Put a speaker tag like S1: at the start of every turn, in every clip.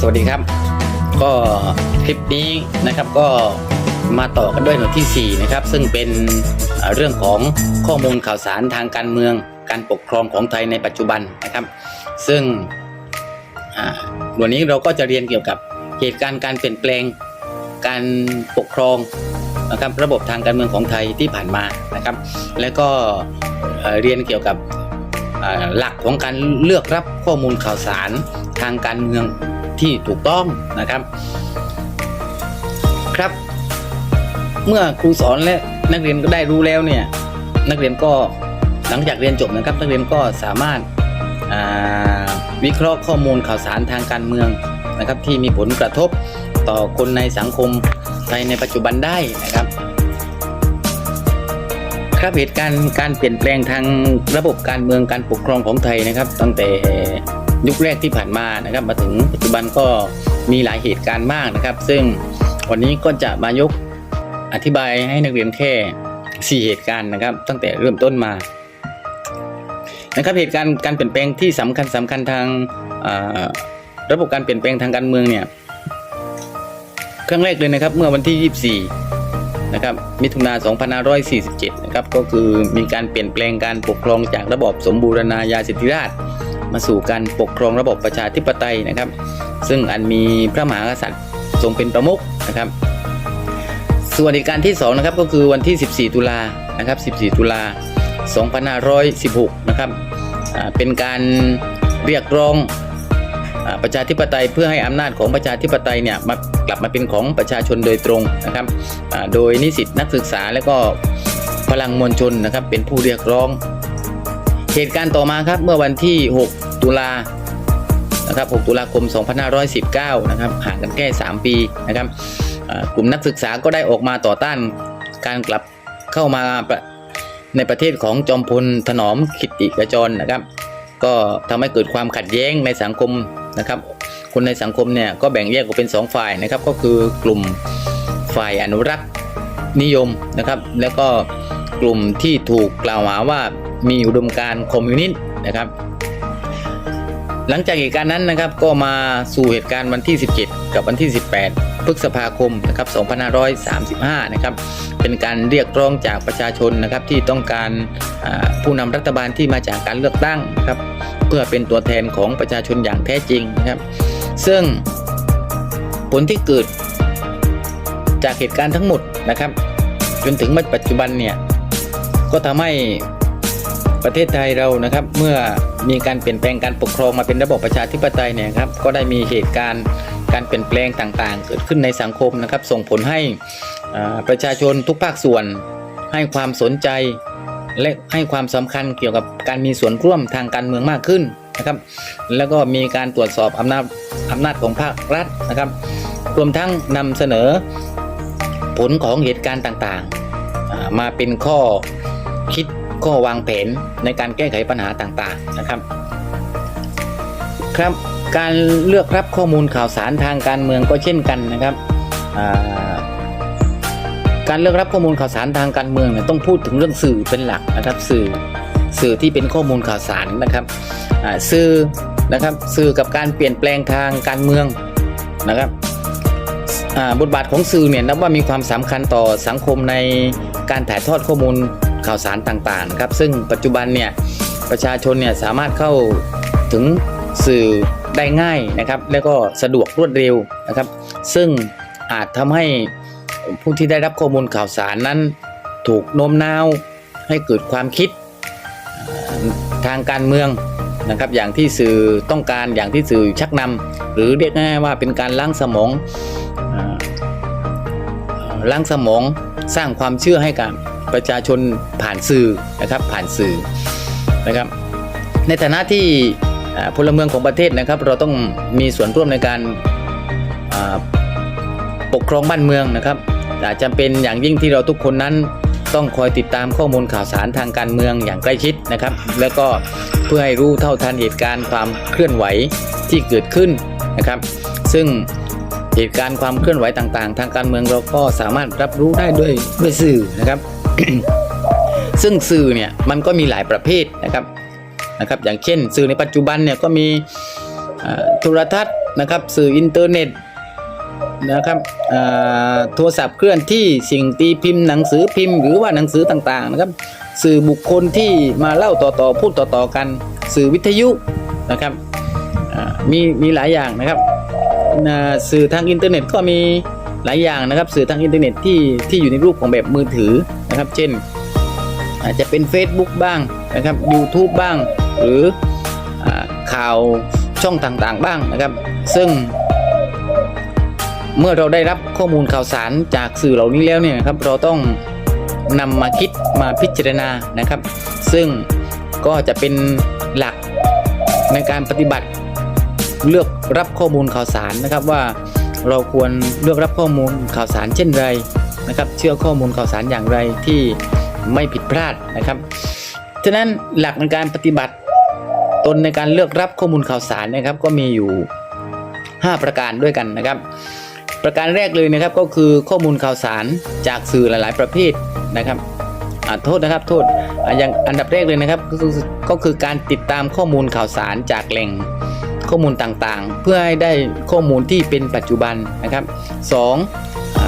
S1: สวัสดีครับ ก็คลิปนี้นะครับก็มาต่อกันด้วยหน่วยที่ 4 นะครับ ซึ่งเป็นเรื่องของข้อมูลข่าวสารทางการเมือง การปกครองของไทยในปัจจุบันนะครับ ซึ่งอ่วันนี้เราก็จะเรียนเกี่ยวกับเหตุการณ์การเปลี่ยนแปลงการปกครองนะครับระบบทางการเมืองของไทยที่ผ่านมานะครับ แล้วก็เรียนเกี่ยวกับหลักของการเลือกรับข้อมูลข่าวสารทางการเมือง ที่ถูกต้องนะครับ ครับ เมื่อครูสอนและนักเรียนก็ได้รู้แล้วเนี่ย นักเรียนก็หลังจากเรียนจบนะครับ นักเรียนก็สามารถาวิเคราะห์ข้อมูลข่าวสารทางการเมืองนะครับ ที่มีผลกระทบต่อคนในสังคมไทยในปัจจุบันได้นะครับครับเหตุการณ์การเปลี่ยนแปลงทางระบบการเมืองการปกครองของไทยนะครับ ตั้งแต่ ยุคแรกที่ผ่านมานะครับ มาถึงปัจจุบันก็มีหลายเหตุการณ์มากนะครับ ซึ่งวันนี้ก็จะมายกอธิบายให้นักเรียนแค่ 4 เหตุการณ์นะครับ ตั้งแต่เริ่มต้นมานะครับเหตุการณ์การเปลี่ยนแปลงที่สำคัญสำคัญทางระบบการเปลี่ยนแปลงทางการเมืองเนี่ยครั้งแรกเลยนะครับเมื่อวันที่ 24 นะครับมิถุนา2547 นะครับก็คือมีการเปลี่ยนแปลงการปกครองจากระบอบสมบูรณาญาสิทธิราช มาสู่การปกครองระบบประชาธิปไตยนะครับ ซึ่งอันมีพระมหากษัตริย์ทรงเป็นประมุขนะครับ ส่วนอีกการที่2นะครับก็คือวันที่ 14 ตุลานะครับ 14 ตุลา 2516 นะครับเป็นการเรียกร้องอประชาธิปไตยเพื่อให้อำนาจของประชาธิปไตยเนี่ยมากลับมาเป็นของประชาชนโดยตรงนะครับโดยนิสิตนักศึกษาและก็พลังมวลชนนะครับเป็นผู้เรียกร้อง เหตุการณ์ต่อมาครับเมื่อวันที่ 6 ตุลานะครับ 6 ตุลาคม 2519 นะครับ ห่างกันแค่ 3 ปีนะครับ กลุ่มนักศึกษาก็ได้ออกมาต่อต้านการกลับเข้ามาในประเทศของจอมพลถนอมขิติกระจรนะครับ ก็ทำให้เกิดความขัดแย้งในสังคมนะครับ คนในสังคมเนี่ยก็แบ่งแยกออกเป็น 2 ฝ่ายนะครับ ก็คือกลุ่มฝ่ายอนุรักษ์นิยมนะครับ แล้วก็กลุ่มที่ถูกกล่าวหาว่ามีอุดมการณ์คอมมิวนิสต์นะครับ หลังจากเหตุการณ์นั้นนะครับก็มาสู่เหตุการณ์วันที่ 17 กับวันที่ 18 พฤษภาคมนะครับ 2535 นะครับ เป็นการเรียกร้องจากประชาชนนะครับที่ต้องการผู้นำรัฐบาลที่มาจากการเลือกตั้งนะครับ เพื่อเป็นตัวแทนของประชาชนอย่างแท้จริงนะครับ ซึ่งผลที่เกิดจากเหตุการณ์ทั้งหมดนะครับ จนถึงปัจจุบันเนี่ยก็ทำให้ประเทศไทยเรานะครับเมื่อ มีการเปลี่ยนแปลงการปกครองมาเป็นระบบประชาธิปไตยเนี่ยครับก็ได้มีเหตุการณ์การเปลี่ยนแปลงต่างๆ เกิดขึ้นในสังคมนะครับ ส่งผลให้ประชาชนทุกภาคส่วน ให้ความสนใจ และให้ความสำคัญเกี่ยวกับการมีส่วนร่วมทางการเมืองมากขึ้นนะครับ แล้วก็มีการตรวจสอบอำนาจอำนาจของภาครัฐนะครับ รวมทั้งนำเสนอผลของเหตุการณ์ต่างๆ มาเป็นข้อคิด ข้อวางแผนในการแก้ไขปัญหาต่างๆนะครับ ครับการเลือกรับข้อมูลข่าวสารทางการเมืองก็เช่นกันนะครับการเลือกรับข้อมูลข่าวสารทางการเมืองเนี่ยต้องพูดถึงเรื่องสื่อเป็นหลักนะครับสื่อสื่อที่เป็นข้อมูลข่าวสารนะครับสื่อนะครับสื่อกับการเปลี่ยนแปลงทางการเมืองนะครับบทบาทของสื่อเนี่ยนับว่ามีความสำคัญต่อสังคมในการถ่ายทอดข้อมูล ข่าวสารต่างๆนะครับซึ่งปัจจุบันเนี่ยประชาชนเนี่ยสามารถเข้าถึงสื่อได้ง่ายนะครับ แล้วก็สะดวกรวดเร็วนะครับ ซึ่งอาจทำให้ผู้ที่ได้รับข้อมูลข่าวสารนั้น ถูกโน้มน้าวให้เกิดความคิดทางการเมืองนะครับ อย่างที่สื่อต้องการอย่างที่สื่อชักนำหรือเรียกง่ายๆว่าเป็นการล้างสมองล้างสมองสร้างความเชื่อให้กับ ประชาชนผ่านสื่อนะครับผ่านสื่อนะครับ ในฐานะที่พลเมืองของประเทศนะครับ เราต้องมีส่วนร่วมในการปกครองบ้านเมืองนะครับอาจจะเป็นอย่างยิ่งที่เราทุกคนนั้นต้องคอยติดตามข้อมูลข่าวสารทางการเมืองอย่างใกล้ชิดนะครับ แล้วก็เพื่อให้รู้เท่าทันเหตุการณ์ความเคลื่อนไหวที่เกิดขึ้นนะครับ ซึ่งเหตุการณ์ความเคลื่อนไหวต่างๆ ทางการเมืองเราก็สามารถรับรู้ได้ด้วยด้วยสื่อนะครับ ซึ่งสื่อเนี่ยมันก็มีหลายประเภทนะครับนะครับ อย่างเช่น สื่อในปัจจุบันเนี่ยก็มีโทรทัศน์นะครับ สื่ออินเทอร์เน็ตนะครับโทรศัพท์เคลื่อนที่สิ่งตีพิมพ์หนังสือพิมพ์ หรือว่าหนังสือต่างๆนะครับ สื่อบุคคลที่มาเล่าต่อๆพูดต่อๆกัน สื่อวิทยุนะครับมีมีหลายอย่างนะครับสื่อทางอินเทอร์เน็ตก็มี หลายอย่างนะครับสื่อทางอินเทอร์เน็ตที่ที่อยู่ในรูปของแบบมือถือนะครับ เช่น อาจจะเป็น Facebook บ้างนะครับ YouTube บ้าง หรืออข่าวช่องต่างๆบ้างนะครับ ซึ่ง เมื่อเราได้รับข้อมูลข่าวสารจากสื่อเหล่านี้แล้วเนี่ยนะครับเราต้องนำมาคิดมาพิจารณานะครับ ซึ่งก็จะเป็นหลักในการปฏิบัติเลือกรับข้อมูลข่าวสารนะครับว่า เราควรเลือกรับข้อมูลข่าวสารเช่นไรนะครับ เชื่อข้อมูลข่าวสารอย่างไรที่ไม่ผิดพลาดนะครับ ฉะนั้นหลักในการปฏิบัติตนในการเลือกรับข้อมูลข่าวสารนะครับ ก็มีอยู่ 5 ประการด้วยกันนะครับ ประการแรกเลยนะครับก็คือข้อมูลข่าวสารจากสื่อหลาย ๆ ประเภทนะครับอ่าโทษนะครับโทษอย่างอันดับแรกเลยนะครับก็คือการติดตามข้อมูลข่าวสารจากแหล่ง ข้อมูลต่างๆ เพื่อให้ได้ข้อมูลที่เป็นปัจจุบันนะครับสอง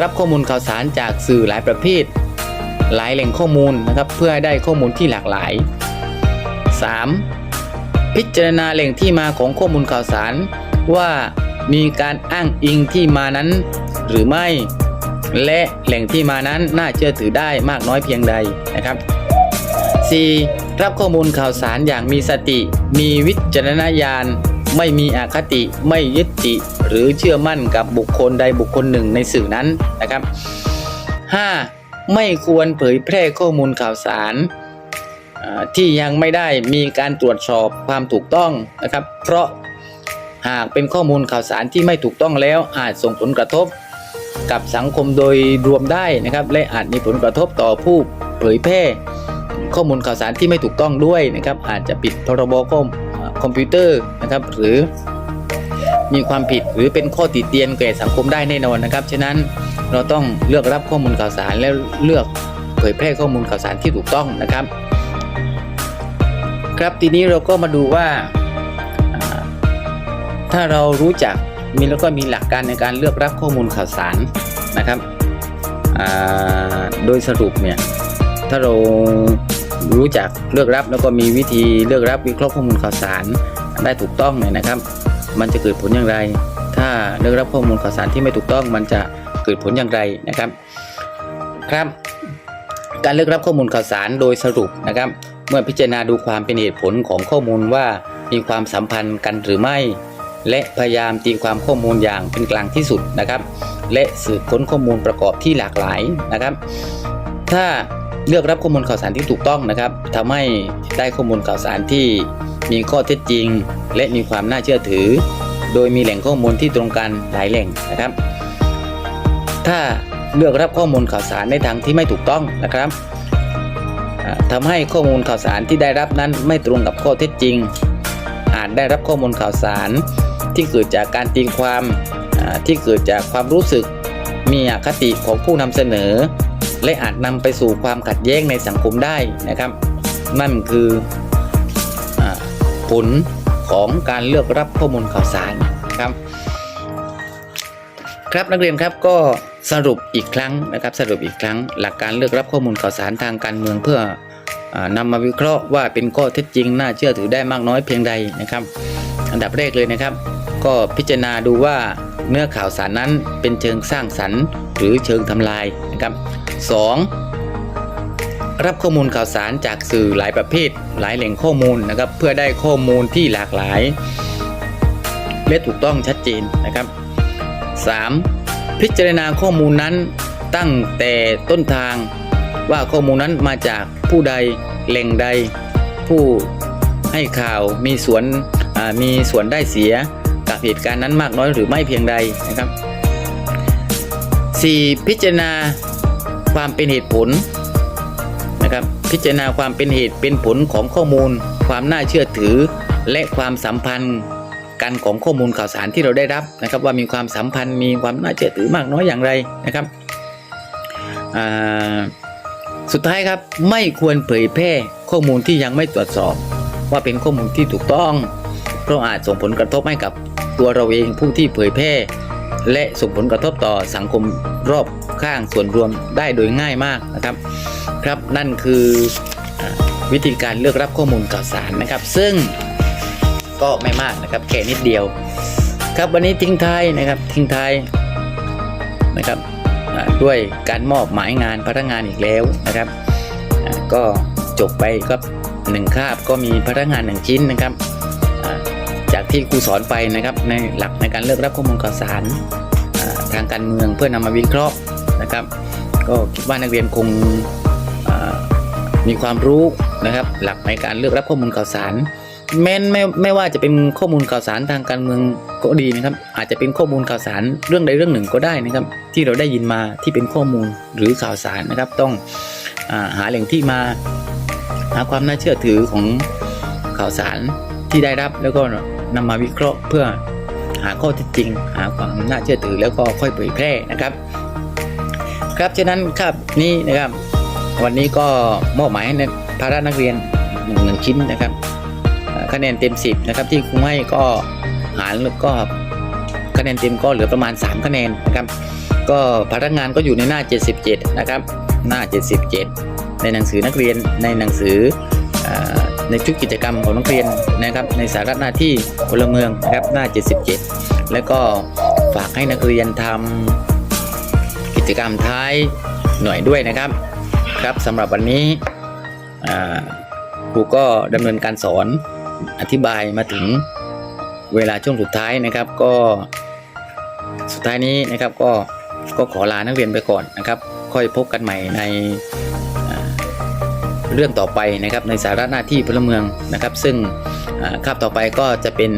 S1: รับข้อมูลข่าวสารจากสื่อหลายประเภท หลายแหล่งข้อมูลนะครับเพื่อให้ได้ข้อมูลที่หลากหลาย 3. พิจารณาแหล่งที่มาของข้อมูลข่าวสาร ว่ามีการอ้างอิงที่มานั้นหรือไม่ และแหล่งที่มานั้นน่าเชื่อถือได้มากน้อยเพียงใดนะครับ 4. รับข้อมูลข่าวสารอย่างมีสติ มีวิจารณญาณ ไม่มีอคติไม่ยึดติหรือเชื่อมั่นกับบุคคลใดบุคคลหนึ่งในสื่อนั้นนะครับ 5. ไม่ควรเผยแพร่ข้อมูลข่าวสารที่ยังไม่ได้มีการตรวจสอบความถูกต้องนะครับ เพราะหากเป็นข้อมูลข่าวสารที่ไม่ถูกต้องแล้วอาจส่งผลกระทบ กับสังคมโดยรวมได้นะครับ และอาจมีผลกระทบต่อผู้เผยแพร่ ข้อมูลข่าวสารที่ไม่ถูกต้องด้วยนะครับ อาจจะผิดพรบคอม คอมพิวเตอร์นะครับ หรือมีความผิดหรือเป็นข้อติเตียนแก่สังคมได้แน่นอนนะครับ ฉะนั้นเราต้องเลือกรับข้อมูลข่าวสารและเลือกเผยแพร่ข้อมูลข่าวสารที่ถูกต้องนะครับ ครับทีนี้เราก็มาดูว่า ถ้าเรารู้จักมีแล้วก็มีหลักการในการเลือกรับข้อมูลข่าวสารนะครับโดยสรุปเนี่ยถ้าเรา รู้จักเลือกรับแล้วก็มีวิธีเลือกรับวิเคราะห์ข้อมูลข่าวสารได้ถูกต้องเนี่ยนะครับ มันจะเกิดผลอย่างไร ถ้าเลือกรับข้อมูลข่าวสารที่ไม่ถูกต้อง มันจะเกิดผลอย่างไรนะครับ ครับ การเลือกรับข้อมูลข่าวสารโดยสรุปนะครับ เมื่อพิจารณาดูความเป็นเหตุผลของข้อมูลว่ามีความสัมพันธ์กันหรือไม่ และพยายามตีความข้อมูลอย่างเป็นกลางที่สุดนะครับ และสืบค้นข้อมูลประกอบที่หลากหลายนะครับ ถ้า เลือกรับข้อมูลข่าวสารที่ถูกต้องนะครับทำให้ได้ข้อมูลข่าวสารที่มีข้อเท็จจริง และมีความน่าเชื่อถือ โดยมีแหล่งข้อมูลที่ตรงกันหลายแหล่งนะครับ ถ้าเลือกรับข้อมูลข่าวสารในทางที่ไม่ถูกต้องนะครับอ่าทำให้ข้อมูลข่าวสารที่ได้รับนั้นไม่ตรงกับข้อเท็จจริง อาจได้รับข้อมูลข่าวสารที่เกิดจากการตีความที่เกิดจากความรู้สึก มีอคติของผู้นำเสนอ และอาจนำไปสู่ความขัดแย้งในสังคมได้นะครับ นั่นคืออผลของการเลือกรับข้อมูลข่าวสารครับ ครับนักเรียนครับก็สรุปอีกครั้งนะครับ สรุปอีกครั้ง หลักการเลือกรับข้อมูลข่าวสารทางการเมืองเพื่อนำมาวิเคราะห์ว่าเป็นข้อเท็จจริงน่าเชื่อถือได้มากน้อยเพียงใดนะครับ อันดับแรกเลยนะครับ ก็พิจารณาดูว่าเนื้อข่าวสารนั้นเป็นเชิงสร้างสรรค์ หรือเชิงทำลายนะครับ 2. รับข้อมูลข่าวสารจากสื่อหลายประเภท หลายแหล่งข้อมูลนะครับ เพื่อได้ข้อมูลที่หลากหลาย และถูกต้องชัดเจนนะครับ 3. พิจารณาข้อมูลนั้นตั้งแต่ต้นทางว่าข้อมูลนั้นมาจากผู้ใดแหล่งใด ผู้ให้ข่าวมีส่วนมีส่วนได้เสียกับเหตุการณ์นั้นมากน้อยหรือไม่เพียงใดนะครับ 4. พิจารณา ความเป็นเหตุผลนะครับ พิจารณาความเป็นเหตุเป็นผลของข้อมูล ความน่าเชื่อถือ และความสัมพันธ์กันของข้อมูลข่าวสารที่เราได้รับนะครับ ว่ามีความสัมพันธ์มีความน่าเชื่อถือมากน้อยอย่างไรนะครับสุดท้ายครับไม่ควรเผยแพร่ข้อมูลที่ยังไม่ตรวจสอบ ว่าเป็นข้อมูลที่ถูกต้อง เพราะอาจส่งผลกระทบให้กับตัวเราเองผู้ที่เผยแพร่ และส่งผลกระทบต่อสังคมรอบ ข้างส่วนรวมได้โดยง่ายมากนะครับ ครับนั่นคือวิธีการเลือกรับข้อมูลข่าวสารนะครับ ซึ่งก็ไม่มากนะครับแค่นิดเดียว ครับวันนี้ทิ้งท้ายนะครับทิ้งท้ายนะครับด้วยการมอบหมายงานพนักงานอีกแล้วนะครับก็จบไปก็หนึ่งคาบก็มีพนักงานหนึ่งชิ้นนะครับจากที่ครูสอนไปนะครับในหลักในการเลือกรับข้อมูลข่าวสารทางการเมืองเพื่อนำมาวิเคราะห์ นะครับ ก็คิดว่านักเรียนคงมีความรู้นะครับ หลักในการเลือกรับข้อมูลข่าวสารแม้นไม่ไม่ว่าจะเป็นข้อมูลข่าวสารทางการเมืองก็ดีนะครับ อาจจะเป็นข้อมูลข่าวสารเรื่องใดเรื่องหนึ่งก็ได้นะครับ ที่เราได้ยินมาที่เป็นข้อมูลหรือข่าวสารนะครับ ต้องอาหาแหล่งที่มาหาความน่าเชื่อถือของข่าวสารที่ได้รับแล้วก็นำมาวิเคราะห์เพื่อหาข้อเท็จจริง หาความน่าเชื่อถือแล้วก็ค่อยเผยแพร่นะครับ ครับฉะนั้นครับนี่นะครับ วันนี้ก็มอบหมายให้ภาระนักเรียนหนึ่งชิ้นนะครับคะแนนเต็ม 10นะครับที่ครูให้ก็หารแล้วก็คะแนนเต็มก็เหลือประมาณ 3 คะแนนนะครับ ก็พนักงานก็อยู่ในหน้า 77 นะครับ หน้า 77 ในหนังสือนักเรียนในหนังสืออในชุดกิจกรรมของนักเรียนนะครับ ในสาระหน้าที่พลเมืองนะครับหน้า 77 แล้วก็ฝากให้นักเรียนทำ จกรรมท้ายหน่วยด้วยนะครับครับสำหรับวันนี้ครูก็ดำเนินการสอนอธิบายมาถึงเวลาช่วงสุดท้ายนะครับ ก็สุดท้ายนี้นะครับก็ก็ขอลานักเรียนไปก่อนนะครับ ค่อยพบกันใหม่ในเรื่องต่อไปนะครับในสาระหน้าที่พลเมืองนะครับ ซึ่งคาบต่อไปก็จะเป็น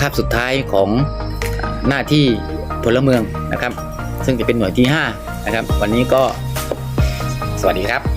S1: คาบสุดท้ายของหน้าที่พลเมืองนะครับ ซึ่งจะเป็นหน่วยที่5นะครับ วันนี้ก็สวัสดีครับ